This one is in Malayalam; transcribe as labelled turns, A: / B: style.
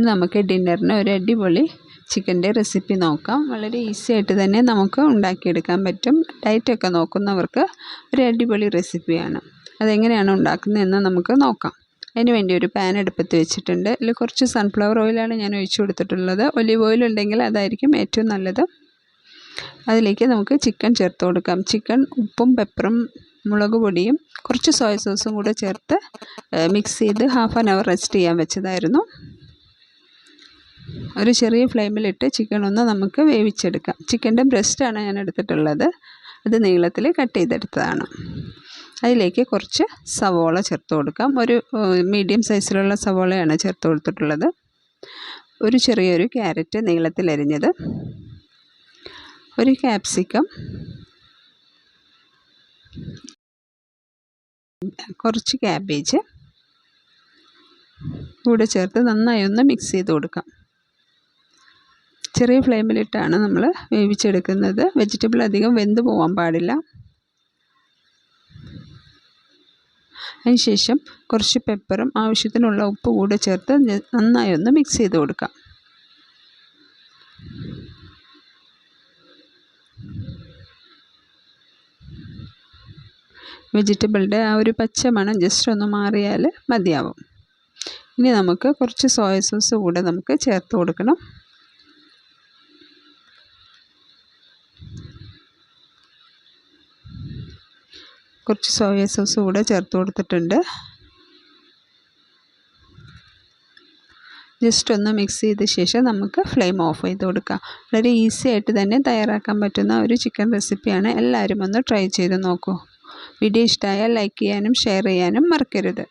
A: ഇന്ന് നമുക്ക് ഡിന്നറിന് ഒരു അടിപൊളി ചിക്കന്റെ റെസിപ്പി നോക്കാം. വളരെ ഈസി ആയിട്ട് തന്നെ നമുക്ക് ഉണ്ടാക്കിയെടുക്കാൻ പറ്റും. ഡയറ്റൊക്കെ നോക്കുന്നവർക്ക് ഒരു അടിപൊളി റെസിപ്പിയാണ്. അതെങ്ങനെയാണ് ഉണ്ടാക്കുന്നതെന്ന് നമുക്ക് നോക്കാം. അതിന് വേണ്ടി ഒരു പാൻ എടുപ്പത്ത് വെച്ചിട്ടുണ്ട്. അതിൽ കുറച്ച് സൺഫ്ലവർ ഓയിലാണ് ഞാൻ ഒഴിച്ചു കൊടുത്തിട്ടുള്ളത്. ഒലിവ് ഓയിൽ ഉണ്ടെങ്കിൽ അതായിരിക്കും ഏറ്റവും നല്ലത്. അതിലേക്ക് നമുക്ക് ചിക്കൻ ചേർത്ത് കൊടുക്കാം. ചിക്കൻ ഉപ്പും പെപ്പറും മുളക് പൊടിയും കുറച്ച് സോയ സോസും കൂടെ ചേർത്ത് മിക്സ് ചെയ്ത് ഹാഫ് ആൻ അവർ റെസ്റ്റ് ചെയ്യാൻ വെച്ചതായിരുന്നു. ഒരു ചെറിയ ഫ്ലെയിമിലിട്ട് ചിക്കൻ ഒന്ന് നമുക്ക് വേവിച്ചെടുക്കാം. ചിക്കന്റെ ബ്രസ്റ്റാണ് ഞാൻ എടുത്തിട്ടുള്ളത്. അത് നീളത്തിൽ കട്ട് ചെയ്തെടുത്തതാണ്. അതിലേക്ക് കുറച്ച് സവോള ചേർത്ത് കൊടുക്കാം. ഒരു മീഡിയം സൈസിലുള്ള സവോളയാണ് ചേർത്ത് കൊടുത്തിട്ടുള്ളത്. ഒരു ചെറിയൊരു ക്യാരറ്റ് നീളത്തിൽ അരിഞ്ഞത്. ഒരു ക്യാപ്സിക്കം. കുറച്ച് ക്യാബേജ്. കൂടെ ചേർത്ത് നന്നായി ഒന്ന് മിക്സ് ചെയ്ത് കൊടുക്കാം. ചെറിയ ഫ്ലെയിമിലിട്ടാണ് നമ്മൾ വേവിച്ചെടുക്കുന്നത്. വെജിറ്റബിൾ അധികം വെന്ത് പോകാൻ പാടില്ല. അതിനുശേഷം കുറച്ച് പെപ്പറും ആവശ്യത്തിനുള്ള ഉപ്പ് കൂടെ ചേർത്ത് നന്നായി ഒന്ന് മിക്സ് ചെയ്ത് കൊടുക്കാം. വെജിറ്റബിളിന്റെ ആ ഒരു പച്ച മണം ജസ്റ്റ് ഒന്ന് മാറിയാൽ മതിയാവും. ഇനി നമുക്ക് കുറച്ച് സോയ സോസ് കൂടെ നമുക്ക് ചേർത്ത് കൊടുക്കണം. കുറച്ച് സോയ സോസ് കൂടെ ചേർത്ത് കൊടുത്തിട്ടുണ്ട്. ജസ്റ്റ് ഒന്ന് മിക്സ് ചെയ്ത ശേഷം നമുക്ക് ഫ്ലെയിം ഓഫ് ചെയ്ത് കൊടുക്കാം. വളരെ ഈസി ആയിട്ട് തന്നെ തയ്യാറാക്കാൻ പറ്റുന്ന ഒരു ചിക്കൻ റെസിപ്പിയാണ് എല്ലാവരും ഒന്ന് ട്രൈ ചെയ്ത് നോക്കൂ. വീഡിയോ ഇഷ്ടമായാൽ ലൈക്ക് ചെയ്യാനും ഷെയർ ചെയ്യാനും മറക്കരുത്.